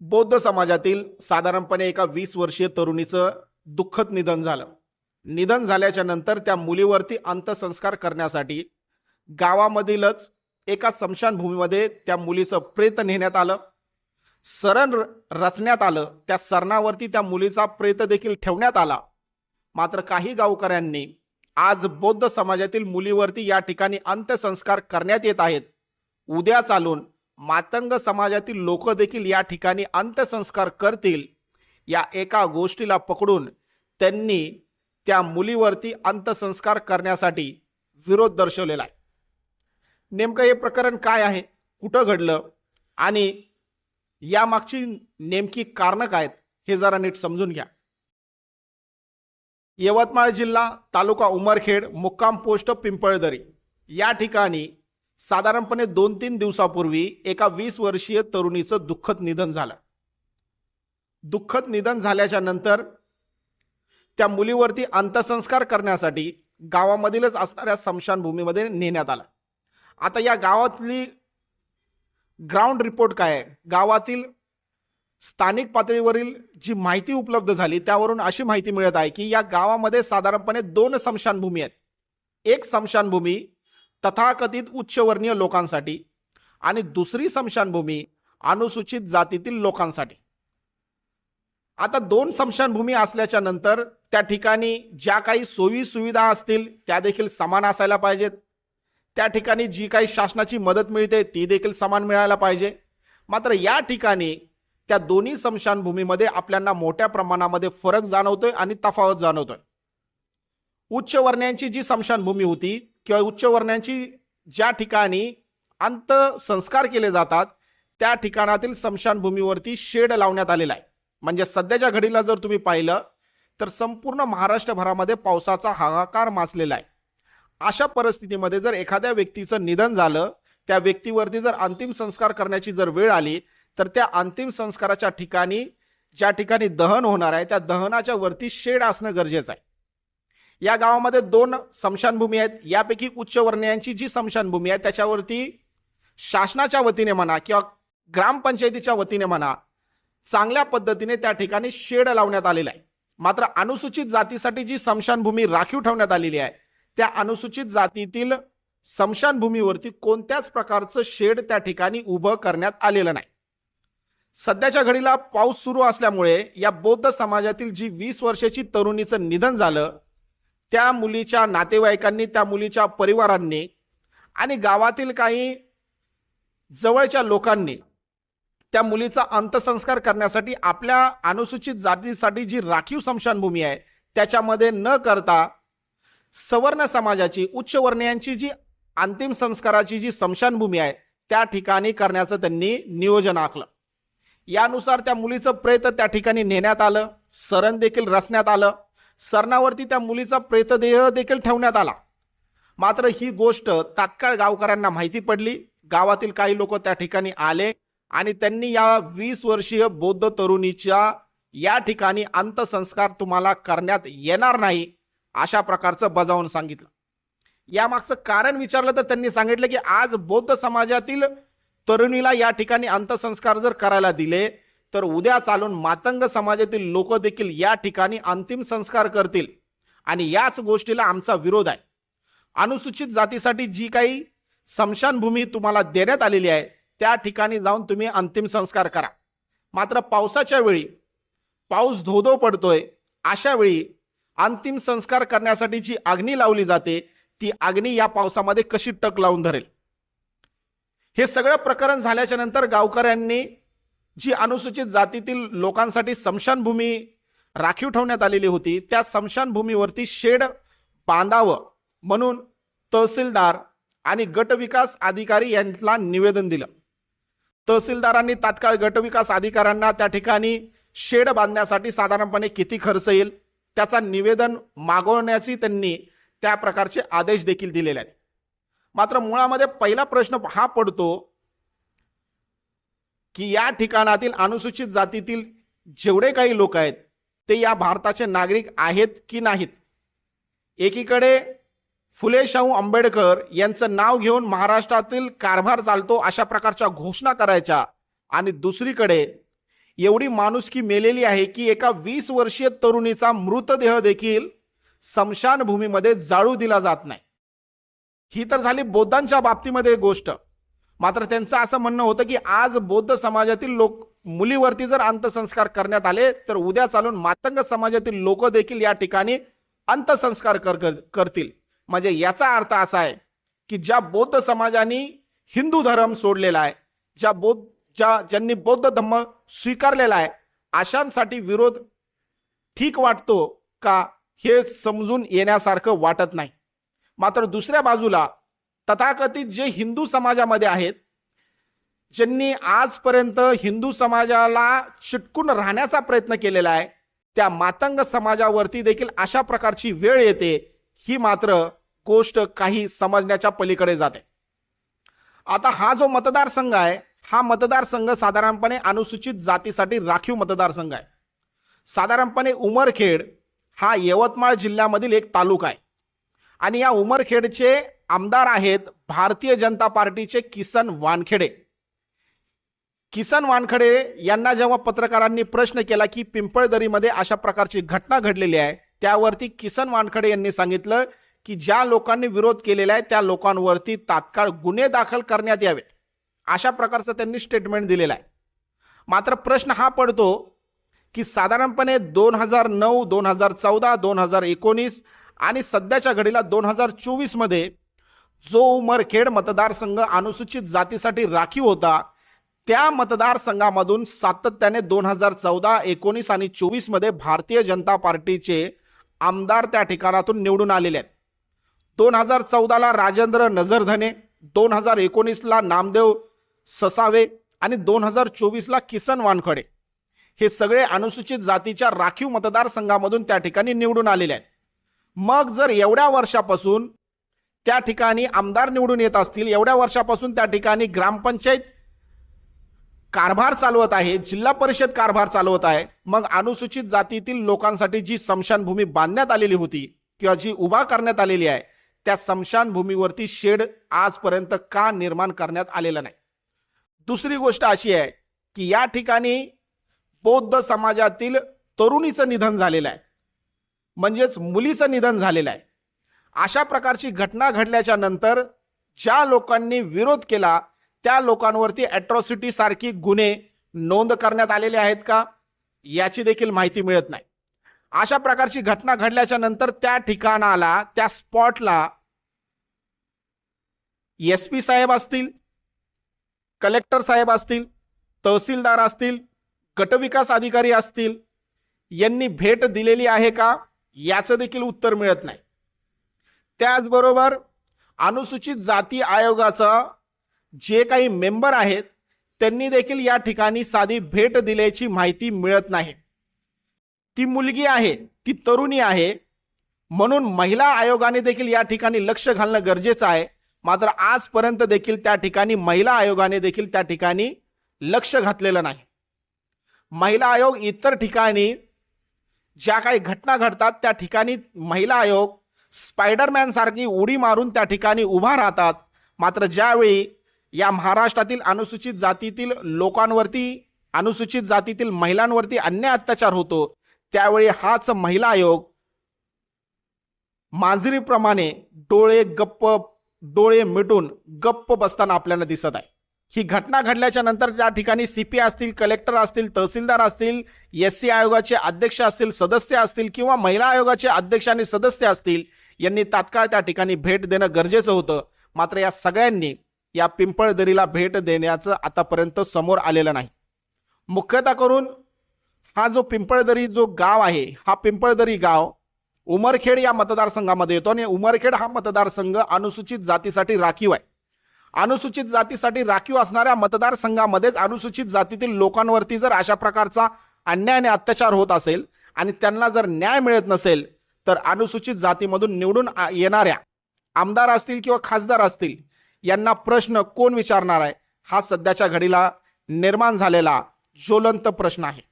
बौद्ध समाजातील साधारणपणे एका वीस वर्षीय तरुणीचं दुःखद निधन झालं. निधन झाल्याच्यानंतर त्या मुलीवरती अंत्यसंस्कार करण्यासाठी गावामधीलच एका स्मशानभूमीमध्ये त्या मुलीचं प्रेत नेण्यात आलं. सरण र- रचण्यात आलं. त्या सरणावरती त्या मुलीचा प्रेत देखील ठेवण्यात आला. मात्र काही गावकऱ्यांनी आज बौद्ध समाजातील मुलीवरती या ठिकाणी अंत्यसंस्कार करण्यात येत आहेत. उद्या चालून मातंग समाजातील लोक देखील या ठिकाणी अंत्यसंस्कार करतील या एका गोष्टीला पकडून त्यांनी त्या मुलीवरती अंत्यसंस्कार करण्यासाठी विरोध दर्शवलेला आहे. नेमकं हे प्रकरण काय आहे कुठं घडलं आणि यामागची नेमकी कारणं काय आहेत हे जरा नीट समजून घ्या. यवतमाळ जिल्हा तालुका उमरखेड मुक्काम पोस्ट पिंपळदरी. या ठिकाणी साधारणपणे दोन तीन दिवसापूर्वी एका वीस वर्षीय तरुणीचं दुःखद निधन झालं. दुःखद निधन झाल्याच्यानंतर त्या मुलीवरती अंत्यसंस्कार करण्यासाठी गावामधीलच असणाऱ्या स्मशानभूमीमध्ये नेण्यात आलं. आता या गावातली ग्राउंड रिपोर्ट काय आहे? गावातील स्थानिक पातळीवरील जी माहिती उपलब्ध झाली त्यावरून अशी माहिती मिळत आहे की या गावामध्ये साधारणपणे दोन स्मशानभूमी आहेत. एक स्मशानभूमी तथाकथित उच्चवर्णीय लोकांसाठी आणि दुसरी स्मशानभूमी अनुसूचित जातीतील लोकांसाठी. आता दोन स्मशानभूमी असल्याच्या नंतर त्या ठिकाणी ज्या काही सोयी सुविधा असतील त्या देखील समान असायला पाहिजेत. त्या ठिकाणी जी काही शासनाची मदत मिळते ती देखील समान मिळायला पाहिजे. मात्र या ठिकाणी त्या दोन्ही स्मशानभूमीमध्ये आपल्याला मोठ्या प्रमाणामध्ये फरक जाणवतोय आणि तफावत जाणवतोय. उच्च वर्ण्यांची जी स्मशानभूमी होती किंवा उच्च वर्णांची ज्या ठिकाणी अंतसंस्कार केले जातात त्या ठिकाणातील स्मशानभूमीवरती शेड लावण्यात आलेला आहे. म्हणजे सध्याच्या घडीला जर तुम्ही पाहिलं तर संपूर्ण महाराष्ट्रभरामध्ये पावसाचा हाहाकार मासलेला आहे. अशा परिस्थितीमध्ये जर एखाद्या व्यक्तीचं निधन झालं त्या व्यक्तीवरती जर अंतिम संस्कार करण्याची जर वेळ आली तर त्या अंतिम संस्काराच्या ठिकाणी ज्या ठिकाणी दहन होणार आहे त्या दहनाच्या वरती शेड असणं गरजेचं आहे. या गावामध्ये दोन स्मशानभूमी आहेत. यापैकी उच्च वर्णीयांची जी स्मशानभूमी आहे त्याच्यावरती शासनाच्या वतीने म्हणा किंवा ग्रामपंचायतीच्या वतीने म्हणा चांगल्या पद्धतीने त्या ठिकाणी शेड लावण्यात आलेला आहे. मात्र अनुसूचित जातीसाठी जी स्मशानभूमी राखीव ठेवण्यात आलेली आहे त्या अनुसूचित जातीतील स्मशानभूमीवरती कोणत्याच प्रकारचं शेड त्या ठिकाणी उभं करण्यात आलेलं नाही. सध्याच्या घडीला पाऊस सुरू असल्यामुळे या बौद्ध समाजातील जी वीस वर्षाची तरुणीचं निधन झालं त्या मुलीच्या नातेवाईकांनी त्या मुलीच्या परिवारांनी आणि गावातील काही जवळच्या लोकांनी त्या मुलीचा अंत्यसंस्कार करण्यासाठी आपल्या अनुसूचित जातीसाठी जी राखीव स्मशानभूमी आहे त्याच्यामध्ये न करता सवर्ण समाजाची उच्च वर्णीयांची जी अंतिम संस्काराची जी स्मशानभूमी आहे त्या ठिकाणी करण्याचं त्यांनी नियोजन आखलं. यानुसार त्या मुलीचं प्रेत त्या ठिकाणी नेण्यात आलं सरण देखील रचण्यात आलं. सरणावरती त्या मुलीचा प्रेतदेह देखील ठेवण्यात आला. मात्र ही गोष्ट तात्काळ गावकऱ्यांना माहिती पडली. गावातील काही लोक त्या ठिकाणी आले आणि त्यांनी या वीस वर्षीय बौद्ध तरुणीच्या या ठिकाणी अंत्यसंस्कार तुम्हाला करण्यात येणार नाही अशा प्रकारचं बजावून सांगितलं. यामागचं कारण विचारलं तर त्यांनी सांगितलं की आज बौद्ध समाजातील तरुणीला या ठिकाणी अंत्यसंस्कार जर करायला दिले तर उद्या चालून मातंग समाजातील लोक देखील या ठिकाणी अंतिम संस्कार करतील. आणि याच गोष्टीला आमचा विरोध आहे. अनुसूचित जातीसाठी जी काही स्मशानभूमी तुम्हाला देण्यात आलेली आहे त्या ठिकाणी जाऊन तुम्ही अंतिम संस्कार करा. मात्र पावसाच्या वेळी पाऊस धोधो पडतोय अशा वेळी अंतिम संस्कार करण्यासाठी जी अग्नी लावली जाते ती अग्नी या पावसामध्ये कशी टक लावून धरेल? हे सगळं प्रकरण झाल्याच्यानंतर गावकऱ्यांनी जी अनुसूचित जातीतील लोकांसाठी स्मशानभूमी राखीव ठेवण्यात आलेली होती त्या स्मशानभूमीवरती शेड बांधावं म्हणून तहसीलदार आणि गटविकास अधिकारी यांना निवेदन दिलं. तहसीलदारांनी तात्काळ गटविकास अधिकाऱ्यांना त्या ठिकाणी शेड बांधण्यासाठी साधारणपणे किती खर्च येईल त्याचा निवेदन मागवण्याची त्यांनी त्या प्रकारचे आदेश देखील दिलेले आहेत. मात्र मुळामध्ये पहिला प्रश्न हा पडतो की या ठिकाणातील अनुसूचित जातीतील जेवढे काही लोक आहेत ते या भारताचे नागरिक आहेत की नाहीत? एकीकडे फुले शाहू आंबेडकर यांचं नाव घेऊन महाराष्ट्रातील कारभार चालतो अशा प्रकारच्या घोषणा करायच्या आणि दुसरीकडे एवढी माणुसकी मेलेली आहे की एका वीस वर्षीय तरुणीचा मृतदेह देखील स्मशानभूमीमध्ये जाळू दिला जात नाही. ही तर झाली बौद्धांच्या बाबतीमध्ये गोष्ट. मात्र त्यांचं असं म्हणणं होतं की आज बौद्ध समाजातील लोक मुलीवरती जर अंत्यसंस्कार करण्यात आले तर उद्या चालून मातंग समाजातील लोक देखील या ठिकाणी अंत्यसंस्कार कर कर- करतील. म्हणजे याचा अर्थ असा आहे की ज्या बौद्ध समाजाने हिंदू धर्म सोडलेला आहे ज्या बौद्ध ज्या ज्यांनी बौद्ध धर्म स्वीकारलेला आहे अशांसाठी विरोध ठीक वाटतो का हे समजून येण्यासारखं वाटत नाही. मात्र दुसऱ्या बाजूला तथाकथित जे हिंदू समाजामध्ये आहेत ज्यांनी आजपर्यंत हिंदू समाजाला चिटकून राहण्याचा प्रयत्न केलेला आहे त्या मातंग समाजावरती देखील अशा प्रकारची वेळ येते ही मात्र गोष्ट काही समजण्याच्या पलीकडे जाते. आता हा जो मतदारसंघ आहे हा मतदारसंघ साधारणपणे अनुसूचित जातीसाठी राखीव मतदारसंघ आहे. साधारणपणे उमरखेड हा यवतमाळ जिल्ह्यामधील एक तालुका आहे. आणि या उमरखेडचे आमदार आहेत भारतीय जनता पार्टीचे किसन वानखेडे. किसन वानखडे यांना जेव्हा पत्रकारांनी प्रश्न केला की पिंपळदरीमध्ये अशा प्रकारची घटना घडलेली आहे त्यावरती किसन वानखडे यांनी सांगितलं की ज्या लोकांनी विरोध केलेला आहे त्या लोकांवरती तात्काळ गुन्हे दाखल करण्यात यावेत. अशा प्रकारचं त्यांनी स्टेटमेंट दिलेलं आहे. मात्र प्रश्न हा पडतो की साधारणपणे दोन हजार नऊ दोन हजार चौदा दोन हजार एकोणीस आणि सध्याच्या घडीला दोन हजार चोवीसमध्ये जो उमरखेड मतदारसंघ अनुसूचित जातीसाठी राखीव होता त्या मतदारसंघामधून सातत्याने दोन हजार चौदा एकोणीस आणि चोवीसमध्ये भारतीय जनता पार्टीचे आमदार त्या ठिकाणातून निवडून आलेले आहेत. दोन हजार चौदाला राजेंद्र नजरधने दोन हजार एकोणीसला नामदेव ससावे आणि दोन हजार चोवीसला किसन वानखडे. हे सगळे अनुसूचित जातीच्या राखीव मतदारसंघामधून त्या ठिकाणी निवडून आलेले आहेत. मग जर एवढ्या वर्षापासून त्या ठिकाणी आमदार निवडून येत असतील. एवढ्या वर्षापासून त्या ठिकाणी ग्रामपंचायत कारभार चालवत आहे. जिल्हा परिषद कारभार चालवत आहे. मग अनुसूचित जातीतील लोकांसाठी जी स्मशानभूमी बांधण्यात आलेली होती किंवा जी उभा करण्यात आलेली आहे त्या स्मशानभूमीवरती शेड आजपर्यंत का निर्माण करण्यात आलेलं नाही? दुसरी गोष्ट अशी आहे की या ठिकाणी बौद्ध समाजातील तरुणीचं निधन झालेलं आहे. म्हणजेच मुलीचं निधन झालेलं आहे. अशा प्रकारची घटना घडल्याच्या नंतर ज्या लोकांनी विरोध केला त्या लोकांवरती अॅट्रॉसिटी सारखी गुन्हे नोंद करण्यात आलेले आहेत का याची देखील माहिती मिळत नाही. अशा प्रकारची घटना घडल्याच्या नंतर त्या ठिकाणाला त्या स्पॉटला एस पी साहेब असतील कलेक्टर साहेब असतील तहसीलदार असतील गटविकास अधिकारी असतील यांनी भेट दिलेली आहे का याचं देखील उत्तर मिळत नाही. त्याचबरोबर अनुसूचित जाती आयोगाचं जे काही मेंबर आहेत त्यांनी देखील या ठिकाणी साधी भेट दिल्याची माहिती मिळत नाही. ती मुलगी आहे ती तरुणी आहे म्हणून महिला आयोगाने देखील या ठिकाणी लक्ष घालणं गरजेचं आहे. मात्र आजपर्यंत देखील त्या ठिकाणी महिला आयोगाने देखील त्या ठिकाणी लक्ष घातलेलं नाही. महिला आयोग इतर ठिकाणी ज्या काही घटना घडतात त्या ठिकाणी महिला आयोग स्पायडरमॅन सारखी उडी मारून त्या ठिकाणी उभा राहतात. मात्र ज्यावेळी या महाराष्ट्रातील अनुसूचित जातीतील लोकांवरती अनुसूचित जातीतील महिलांवरती अन्याय अत्याचार होतो त्यावेळी हाच महिला आयोग मांजरीप्रमाणे डोळे गप्प डोळे मिटून गप्प बसताना आपल्याला दिसत आहे. ही घटना घडल्याच्या नंतर त्या ठिकाणी सीपी असतील कलेक्टर असतील तहसीलदार असतील एस सी आयोगाचे अध्यक्ष असतील सदस्य असतील किंवा महिला आयोगाचे अध्यक्ष आणि सदस्य असतील यांनी तात्काळ त्या ठिकाणी भेट देणं गरजेचं होतं. मात्र या सगळ्यांनी या पिंपळदरीला भेट देण्याचं आतापर्यंत समोर आलेलं नाही. मुख्यतः करून हा जो पिंपळदरी जो गाव आहे हा पिंपळदरी गाव उमरखेड या मतदारसंघामध्ये येतो आणि उमरखेड हा मतदारसंघ अनुसूचित जातीसाठी राखीव आहे. अनुसूचित जातीसाठी राखीव असणाऱ्या मतदारसंघामध्येच अनुसूचित जातीतील लोकांवरती जर अशा प्रकारचा अन्याय आणि अत्याचार होत असेल आणि त्यांना जर न्याय मिळत नसेल तर अनुसूचित जातीमधून निवडून येणाऱ्या आमदार असतील किंवा खासदार असतील यांना प्रश्न कोण विचारणार आहे? हा सध्याच्या घडीला निर्माण झालेला ज्वलंत प्रश्न आहे.